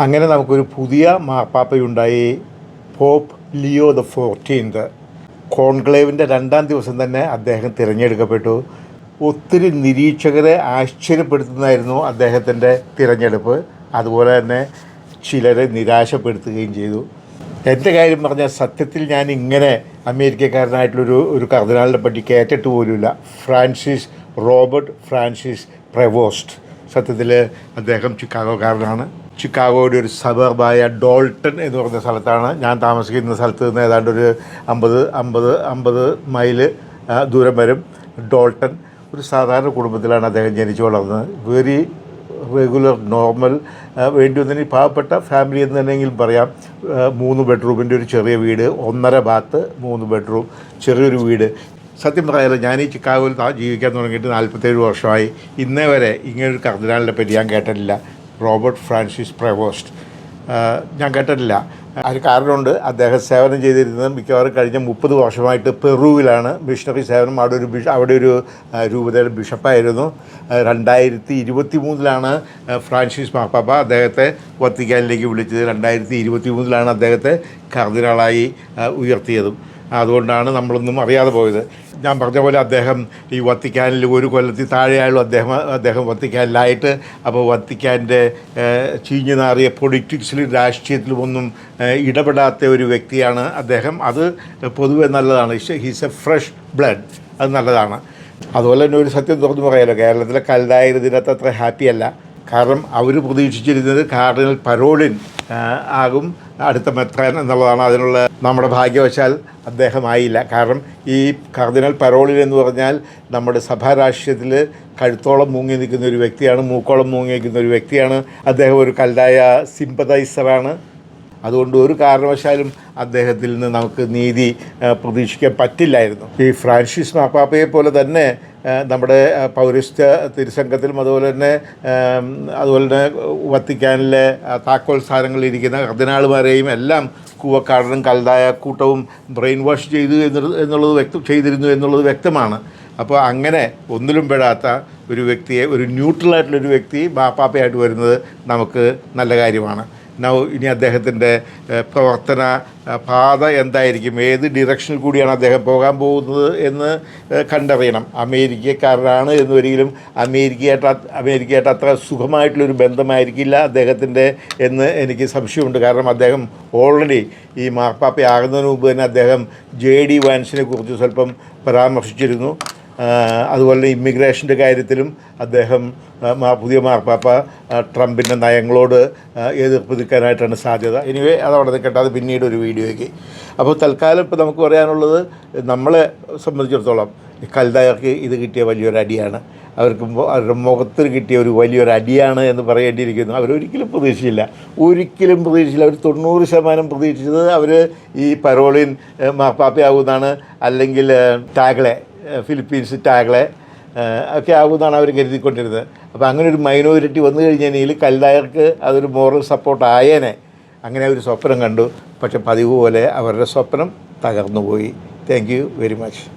അങ്ങനെ നമുക്കൊരു പുതിയ മാർപ്പാപ്പയുണ്ടായി. Pope Leo the fourteenth. കോൺക്ലേവിന്റെ രണ്ടാം ദിവസം തന്നെ അദ്ദേഹം തിരഞ്ഞെടുക്കപ്പെട്ടു. ഒത്തിരി നിരീക്ഷകരെ ആശ്ചര്യപ്പെടുത്തുന്നതായിരുന്നു അദ്ദേഹത്തിന്റെ തിരഞ്ഞെടുപ്പ്. അതുപോലെ തന്നെ ചിലരെ നിരാശപ്പെടുത്തുകയും ചെയ്തു. എന്റെ കാര്യം പറഞ്ഞാൽ സത്യത്തിൽ ഞാൻ ഇങ്ങനെ അമേരിക്കക്കാരനായിട്ടുള്ളൊരു ഒരു കർദിനാളിനെ പറ്റി കേട്ടിട്ട് പോലുമില്ല. Francis Robert Francis Prevost. സത്യത്തിൽ അദ്ദേഹം ചിക്കാഗോക്കാരനാണ്. ചിക്കാഗോയുടെ ഒരു സബർബായ ഡോൾട്ടൺ എന്ന് പറഞ്ഞ സ്ഥലത്താണ് ഞാൻ താമസിക്കുന്ന സ്ഥലത്ത് നിന്ന് ഏതാണ്ട് ഒരു അമ്പത് അമ്പത് അമ്പത് മൈൽ ദൂരം വരും. ഡോൾട്ടൺ ഒരു സാധാരണ കുടുംബത്തിലാണ് അദ്ദേഹം ജനിച്ചു വളർന്നത്. വെരി റെഗുലർ നോർമൽ വേണ്ടി വന്നതിന് പാവപ്പെട്ട ഫാമിലി എന്ന് തന്നെയെങ്കിലും പറയാം. മൂന്ന് ബെഡ്റൂമിന്റെ ഒരു ചെറിയ വീട് ഒന്നര ബാത്ത് മൂന്ന് ബെഡ്റൂം ചെറിയൊരു വീട്. സത്യം പറയാലോ ഞാൻ ഈ ചിക്കാഗോയിൽ ജീവിക്കാൻ തുടങ്ങിയിട്ട് നാൽപ്പത്തേഴ് വർഷമായി. ഇന്നേ വരെ ഇങ്ങനൊരു കർദിനാളിനെ പറ്റി ഞാൻ കേട്ടിട്ടില്ല. Robert Francis Prevost. ഞാൻ കേട്ടിട്ടില്ല. അതിന് കാരണമുണ്ട് അദ്ദേഹം സേവനം ചെയ്തിരുന്നത് മിക്കവാറും കഴിഞ്ഞ മുപ്പത് വർഷമായിട്ട് പെറുവിലാണ്. മിഷണറി സേവനം അവിടെ ഒരു ബിഷ അവിടെ ഒരു രൂപതയുടെ ബിഷപ്പായിരുന്നു. രണ്ടായിരത്തി ഇരുപത്തി മൂന്നിലാണ് ഫ്രാൻസിസ് മാർപ്പാപ്പ അദ്ദേഹത്തെ വത്തിക്കാനിലേക്ക് വിളിച്ചത്. രണ്ടായിരത്തി ഇരുപത്തി മൂന്നിലാണ് അദ്ദേഹത്തെ കർദിനാളായി ഉയർത്തിയതും. അതുകൊണ്ടാണ് നമ്മളൊന്നും അറിയാതെ പോയത്. ഞാൻ പറഞ്ഞ പോലെ അദ്ദേഹം ഈ വത്തിക്കാനിൽ ഒരു കൊല്ലത്തിൽ താഴെയുള്ള അദ്ദേഹം അദ്ദേഹം വത്തിക്കാനിലായിട്ട് അപ്പോൾ വത്തിക്കാന്റെ ചീഞ്ഞു നാറിയ പൊളിറ്റിക്സിലും രാഷ്ട്രീയത്തിലും ഒന്നും ഇടപെടാത്ത ഒരു വ്യക്തിയാണ് അദ്ദേഹം. അത് പൊതുവെ നല്ലതാണ്. ഹീസ് എ ഫ്രഷ് ബ്ലഡ് അത് നല്ലതാണ്. അതുപോലെ തന്നെ ഒരു സത്യം തുറന്നു പറയാലോ കേരളത്തിലെ കൽതായർ ഇതിനകത്ത് അത്ര ഹാപ്പിയല്ല. കാരണം അവർ പ്രതീക്ഷിച്ചിരുന്നത് കാർഡിനൽ പരോളിൻ ആകും. അടുത്ത മെത്രൻ എന്നുള്ളതാണ് അതിനുള്ള നമ്മുടെ ഭാഗ്യവശാൽ അദ്ദേഹമായില്ല. കാരണം ഈ കർദിനൽ പരോളിൽ എന്ന് പറഞ്ഞാൽ നമ്മുടെ സഭാ രാഷ്ട്രീയത്തിൽ കഴുത്തോളം മൂങ്ങി നിൽക്കുന്ന ഒരു വ്യക്തിയാണ് മൂക്കോളം മൂങ്ങി നിൽക്കുന്ന ഒരു വ്യക്തിയാണ്. അദ്ദേഹം ഒരു കല്ലായ സിമ്പതൈസറാണ്. അതുകൊണ്ട് ഒരു കാരണവശാലും അദ്ദേഹത്തിൽ നിന്ന് നമുക്ക് നീതി പ്രതീക്ഷിക്കാൻ പറ്റില്ലായിരുന്നു. ഈ ഫ്രാൻസിസ് മാപ്പാപ്പയെ പോലെ തന്നെ നമ്മുടെ പൗരസ്ത്യ തിരുസംഘത്തിലും അതുപോലെ തന്നെ അതുപോലെ തന്നെ വത്തിക്കാനിലെ താക്കോൽ സ്ഥാനങ്ങളിലിരിക്കുന്ന കർദിനാളുമാരെയും എല്ലാം കൂവക്കാടനും കൽതായ കൂട്ടവും ബ്രെയിൻ വാഷ് ചെയ്തു എന്നുള്ളത് വ്യക്തം ചെയ്തിരുന്നു എന്നുള്ളത് വ്യക്തമാണ്. അപ്പോൾ അങ്ങനെ ഒന്നിലും പെടാത്ത ഒരു വ്യക്തിയെ ഒരു ന്യൂട്രലായിട്ടുള്ളൊരു വ്യക്തി ബാപ്പാപ്പയായിട്ട് വരുന്നത് നമുക്ക് നല്ല കാര്യമാണ്. നൗ ഇനി അദ്ദേഹത്തിന്റെ പ്രവർത്തന പാത എന്തായിരിക്കും? ഏത് ഡിറക്ഷനിൽ കൂടിയാണ് അദ്ദേഹം പോകാൻ പോകുന്നത് എന്ന് കണ്ടറിയണം. അമേരിക്കക്കാരനാണ് എന്ന് ഒരിക്കലും അമേരിക്കയായിട്ട് അമേരിക്കയായിട്ട് അത്ര സുഖമായിട്ടുള്ളൊരു ബന്ധമായിരിക്കില്ല അദ്ദേഹത്തിന്റെ എന്ന് എനിക്ക് സംശയമുണ്ട്. കാരണം അദ്ദേഹം ഓൾറെഡി ഈ മാർപ്പാപ്പയാകുന്നതിന് മുമ്പ് തന്നെ അദ്ദേഹം ജെ ഡി വാൻസിനെ കുറിച്ച് സ്വല്പം പരാമർശിച്ചിരുന്നു. അതുപോലെ ഇമ്മിഗ്രേഷന്റെ കാര്യത്തിലും അദ്ദേഹം പുതിയ മാർപ്പാപ്പ ട്രംപിന്റെ നയങ്ങളോട് എതിർപ്പ് നിൽക്കാനായിട്ടാണ് സാധ്യത. എനിവേ അതവിടെ നിൽക്കട്ടെ. അത് പിന്നീട് ഒരു വീഡിയോയ്ക്ക്. അപ്പോൾ തൽക്കാലം ഇപ്പോൾ നമുക്ക് പറയാനുള്ളത് നമ്മളെ സംബന്ധിച്ചിടത്തോളം കൽതായർക്ക് ഇത് കിട്ടിയ വലിയൊരു അടിയാണ്. അവർക്ക് അവരുടെ മുഖത്തിൽ കിട്ടിയ ഒരു വലിയൊരു അടിയാണ് എന്ന് പറയേണ്ടിയിരിക്കുന്നു. അവരൊരിക്കലും പ്രതീക്ഷിച്ചില്ല. ഒരിക്കലും പ്രതീക്ഷിച്ചില്ല. അവർ തൊണ്ണൂറ് ശതമാനം പ്രതീക്ഷിച്ചത് അവർ ഈ പരോളിൻ മാപ്പാപ്പയാകുന്നതാണ് അല്ലെങ്കിൽ ടാഗ്ലെ ഫിലിപ്പീൻസ് ടാഗ്ലെ ഒക്കെ ആകുമെന്നാണ് അവർ കരുതിക്കൊണ്ടിരുന്നത്. അപ്പോൾ അങ്ങനെ ഒരു മൈനോരിറ്റി വന്നു കഴിഞ്ഞാൽ കല്ലായർക്ക് അതൊരു മോറൽ സപ്പോർട്ട് ആയേനെ. അങ്ങനെ ഒരു സ്വപ്നം കണ്ടു. പക്ഷെ പതിവ് പോലെ അവരുടെ സ്വപ്നം തകർന്നുപോയി. Thank you very much